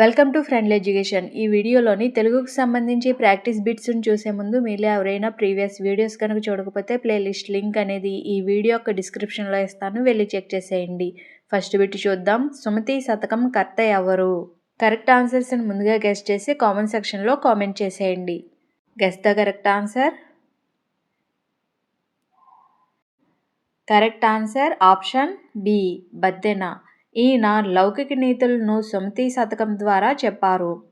Welcome to friendly education. ఈ వీడియోలోని తెలుగుకు సంబంధించి ప్రాక్టీస్ బిట్స్ని చూసే ముందు మీలో ఎవరైనా ప్రీవియస్ వీడియోస్ కనుక చూడకపోతే ప్లేలిస్ట్ లింక్ అనేది ఈ వీడియో యొక్క డిస్క్రిప్షన్లో ఇస్తాను. వెళ్ళి చెక్ చేసేయండి. ఫస్ట్ బిట్ చూద్దాం. సుమతి శతకం కర్త ఎవరు? కరెక్ట్ ఆన్సర్స్ని ముందుగా గెస్ట్ చేసి కామెంట్ సెక్షన్లో కామెంట్ చేసేయండి. Guest the correct answer. Correct answer option B Baddena. ఈయన లౌకిక నీతులను సుమతి శతకం ద్వారా చెప్పారు.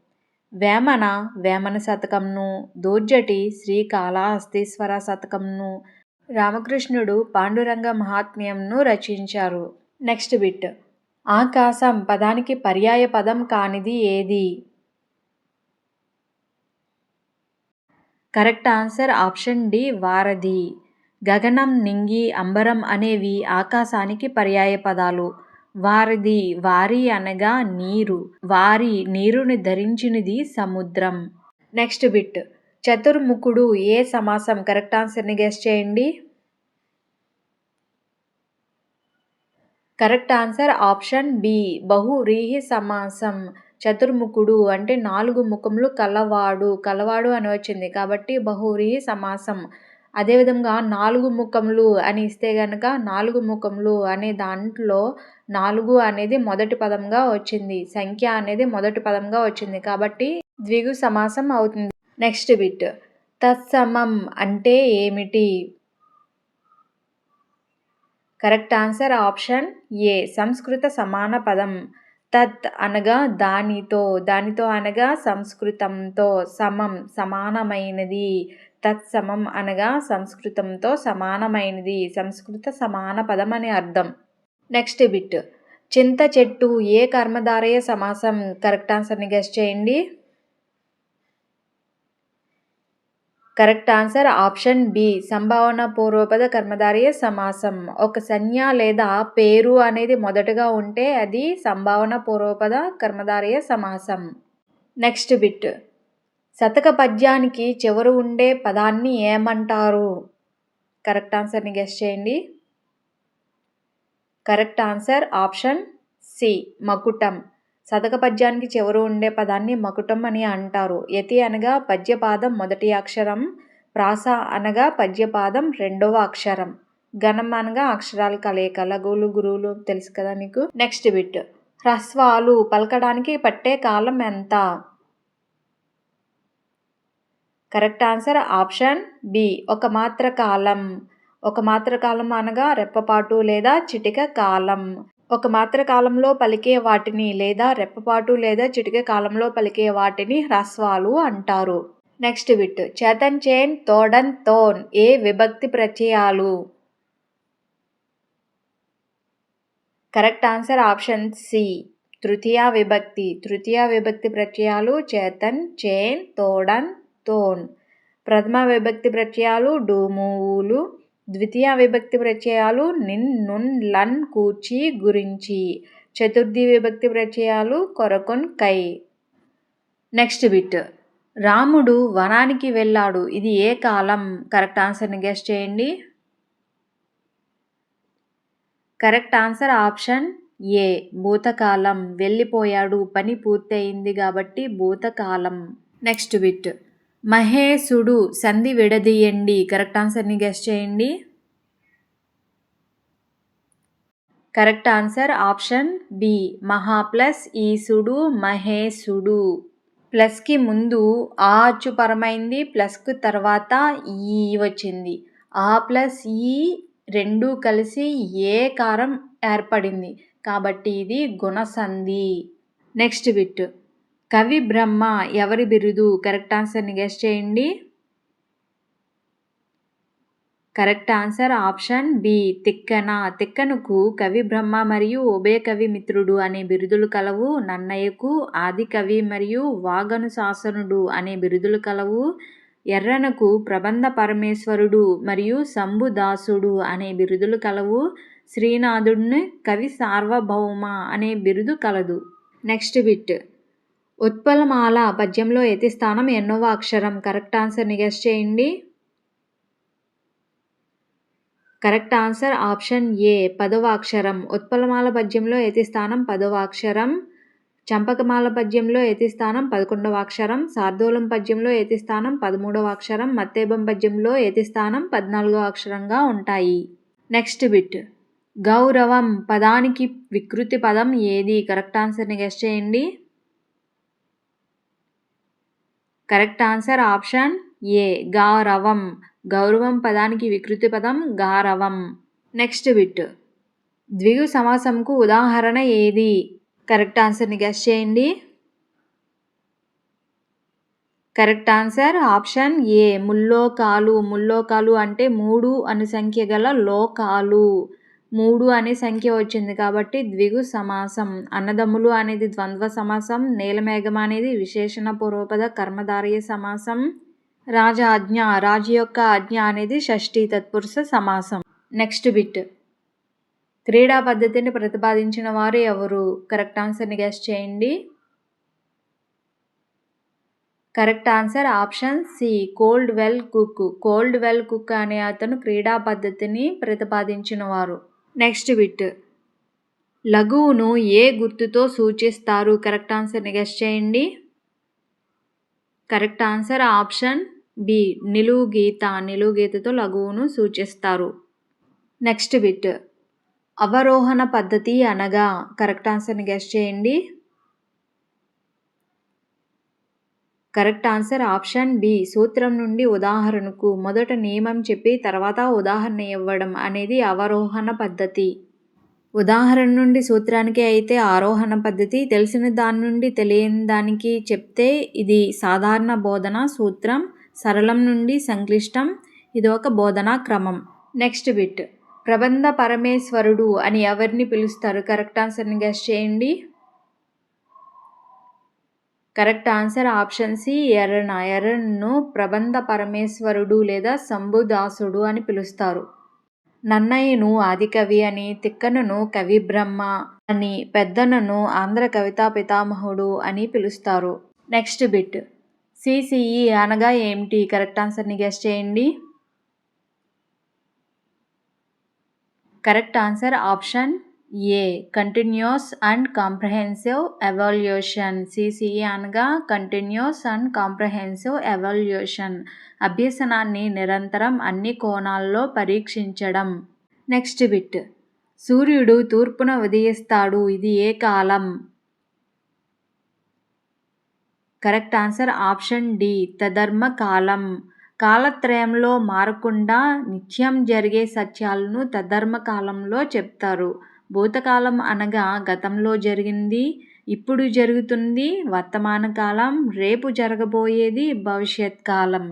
వేమన వేమన శతకంను దూర్జటి శ్రీకాళహస్తీశ్వర శతకంను రామకృష్ణుడు పాండురంగ మహాత్మ్యంను రచించారు. Next bit. ఆకాశం పదానికి పర్యాయ పదం కానిది ఏది? కరెక్ట్ ఆన్సర్ ఆప్షన్ డి వారధి. గగనం నింగి అంబరం అనేవి ఆకాశానికి పర్యాయ పదాలు. వారిది వారి అనగా నీరు వారి నీరుని ధరించినది సముద్రం. Next bit. చతుర్ముఖుడు ఏ సమాసం? కరెక్ట్ ఆన్సర్ని గెస్ చేయండి. Correct answer option B. బహురీహి సమాసం. చతుర్ముఖుడు అంటే నాలుగు ముఖములు కలవాడు. కలవాడు అని వచ్చింది కాబట్టి బహురీహి సమాసం. అదేవిధంగా నాలుగు ముఖములు అని ఇస్తే కనుక నాలుగు ముఖములు అనే దాంట్లో నాలుగు అనేది మొదటి పదంగా వచ్చింది. సంఖ్య అనేది మొదటి పదంగా వచ్చింది. కాబట్టి ద్విగు సమాసం అవుతుంది. Next bit. తత్సమం అంటే ఏమిటి? Correct answer option A. సంస్కృత సమాన పదం. తత్ అనగా దానితో దానితో అనగా సంస్కృతంతో సమం సమానమైనది. తత్సమం అనగా సంస్కృతంతో సమానమైనది. సంస్కృత సమాన పదం అని అర్థం. Next bit. చింత చెట్టు ఏ కర్మధారయ సమాసం? కరెక్ట్ ఆన్సర్ని గెస్ట్ చేయండి. Correct answer option B. సంభావన పూర్వపద కర్మధారయ సమాసం. ఒక సంజ్ఞ లేదా పేరు అనేది మొదటగా ఉంటే అది సంభావన పూర్వపద కర్మధారయ సమాసం. Next bit. శతక పద్యానికి చివరు ఉండే పదాన్ని ఏమంటారు? కరెక్ట్ ఆన్సర్ని గెస్ట్ చేయండి. కరెక్ట్ ఆన్సర్ ఆప్షన్ సి మకుటం. శతక పద్యానికి చివరు ఉండే పదాన్ని మకుటం అని అంటారు. యతి అనగా పద్యపాదం మొదటి అక్షరం ప్రాస అనగా పద్యపాదం రెండవ అక్షరం. గణం అనగా అక్షరాలు కలయిక లఘువులు గురువులు తెలుసు కదా మీకు? Next bit. హ్రస్వాలు పలకడానికి పట్టే కాలం ఎంత? Correct answer option B. ఒక మాత్ర కాలం. ఒక మాత్ర కాలం అనగా రెప్పపాటు లేదా చిటిక కాలం. ఒక మాత్ర కాలంలో పలికే వాటిని లేదా రెప్పపాటు లేదా చిటిక కాలంలో పలికే వాటిని హ్రస్వాలు అంటారు. నెక్స్ట్ విట్ చేతన్ చేన్ తోడన్ తోన్. ఏ విభక్తి ప్రత్యయాలు? Correct answer option C. తృతీయ విభక్తి. తృతీయ విభక్తి ప్రత్యయాలు చేతన్ చేన్ తోడన్ తోన్. ప్రథమ విభక్తి ప్రత్యయాలు డూమూవులు ద్వితీయ విభక్తి ప్రత్యయాలు నిన్ నున్ లన్ కూర్చి గురించి. చతుర్థి విభక్తి ప్రత్యయాలు కొరకొన్ కై. Next bit. రాముడు వనానికి వెళ్ళాడు. ఇది ఏ కాలం? కరెక్ట్ ఆన్సర్ని గెస్ట్ చేయండి. Correct answer option A. భూతకాలం. వెళ్ళిపోయాడు. పని పూర్తయింది కాబట్టి భూతకాలం. Next bit. మహేశుడు సంధి విడదీయండి. కరెక్ట్ ఆన్సర్ని గెస్ట్ చేయండి. Correct answer option B. మహా ప్లస్ ఈసుడు మహేశుడు. ప్లస్కి ముందు ఆ అచ్చుపరమైంది ప్లస్కు తర్వాత ఈ వచ్చింది. ఆ ప్లస్ ఈ రెండు కలిసి ఏ కారం ఏర్పడింది? కాబట్టి ఇది గుణసంధి. Next bit. కవి బ్రహ్మ ఎవరి బిరుదు? కరెక్ట్ ఆన్సర్ని గెస్ట్ చేయండి. Correct answer option B Tikkana. తిక్కనుకు కవి బ్రహ్మ మరియు ఉభయ కవి మిత్రుడు అనే బిరుదులు కలవు. నన్నయ్యకు ఆది కవి మరియు వాగను శాసనుడు అనే బిరుదులు కలవు. ఎర్రనకు ప్రబంధ పరమేశ్వరుడు మరియు శంభుదాసుడు అనే బిరుదులు కలవు. శ్రీనాథుడిని కవి సార్వభౌమ అనే బిరుదు కలదు. Next bit. ఉత్పలమాల పద్యంలో యతి స్థానం ఎన్నోవ అక్షరం? కరెక్ట్ ఆన్సర్ని గెస్ చేయండి. కరెక్ట్ ఆన్సర్ ఆప్షన్ ఏ పదవ అక్షరం. ఉత్పలమాల పద్యంలో యతి స్థానం పదవ అక్షరం. చంపకమాల పద్యంలో యతిస్థానం పదకొండవ అక్షరం. శార్దూలం పద్యంలో యతిస్థానం పదమూడవ అక్షరం. మత్తేబం పద్యంలో యతిస్థానం పద్నాలుగవ అక్షరంగా ఉంటాయి. Next bit. గౌరవం పదానికి వికృతి పదం ఏది? కరెక్ట్ ఆన్సర్ని గెస్ట్ చేయండి. Correct answer option A. గారవం. గౌరవం పదానికి వికృతి పదం గారవం. Next bit. ద్విగు సమాసంకు ఉదాహరణ ఏది? కరెక్ట్ ఆన్సర్ని గెస్ చేయండి. Correct answer option A. ముల్లోకాలు. ముల్లోకాలు అంటే మూడు అను సంఖ్య గల లోకాలు. మూడు అనే సంఖ్య వచ్చింది కాబట్టి ద్విగు సమాసం. అన్నదమ్ములు అనేది ద్వంద్వ సమాసం నీలమేఘం అనేది విశేషణ పూర్వపద కర్మధారయ సమాసం. రాజ ఆజ్ఞ రాజు యొక్క ఆజ్ఞ అనేది షష్ఠీ తత్పురుష సమాసం. Next bit. క్రీడా పద్ధతిని ప్రతిపాదించిన వారు ఎవరు? కరెక్ట్ ఆన్సర్ని గెస్ చేయండి. Correct answer option C Caldwell Cook. Caldwell Cook అనే అతను క్రీడా పద్ధతిని ప్రతిపాదించినవారు నెక్స్ట్ బిట్. లఘువును ఏ గుర్తుతో సూచిస్తారు? కరెక్ట్ ఆన్సర్ని గెస్ చేయండి. Correct answer option B. నిలువు గీత నిలువు గీతతో లఘువును సూచిస్తారు. Next bit. అవరోహణ పద్ధతి అనగా. కరెక్ట్ ఆన్సర్ని గెస్ట్ చేయండి. Correct answer option B. సూత్రం నుండి ఉదాహరణకు మొదట నియమం చెప్పి తర్వాత ఉదాహరణ ఇవ్వడం అనేది అవరోహణ పద్ధతి. ఉదాహరణ నుండి సూత్రానికి అయితే ఆరోహణ పద్ధతి. తెలిసిన దాని నుండి తెలియని దానికి చెప్తే ఇది సాధారణ బోధన సూత్రం సరళం నుండి సంక్లిష్టం. ఇది ఒక బోధనా క్రమం. Next bit. ప్రబంధ పరమేశ్వరుడు అని ఎవరిని పిలుస్తారు? కరెక్ట్ ఆన్సర్ని గెస్ట్ చేయండి. Correct answer option C Errana. ఎర్రన్ను ప్రబంధ పరమేశ్వరుడు లేదా శంభుదాసుడు అని పిలుస్తారు. నన్నయ్యను ఆదికవి అని తిక్కనను కవి బ్రహ్మ అని పెద్దనను ఆంధ్ర కవితా పితామహుడు అని పిలుస్తారు. Next bit. సిసిఈ అనగా ఏమిటి? కరెక్ట్ ఆన్సర్ని గెస్ట్ చేయండి. Correct answer option A continuous and comprehensive evaluation CCE అనగా కంటిన్యూస్ అండ్ కాంప్రహెన్సివ్ ఎవాల్యూషన్ అభ్యసనాన్ని నిరంతరం అన్ని కోణాల్లో పరీక్షించడం. నెక్స్ట్ బిట్ సూర్యుడు తూర్పున ఉదయిస్తాడు. ఇది ఏ కాలం? కరెక్ట్ ఆన్సర్ ఆప్షన్ డి తధర్మ కాలం. కాలత్రయంలో మారకుండా నిత్యం జరిగే సత్యాలను తధర్మ కాలంలో చెప్తారు. భూతకాలం అనగా గతంలో జరిగింది ఇప్పుడు జరుగుతుంది వర్తమాన కాలం రేపు జరగబోయేది భవిష్యత్ కాలం.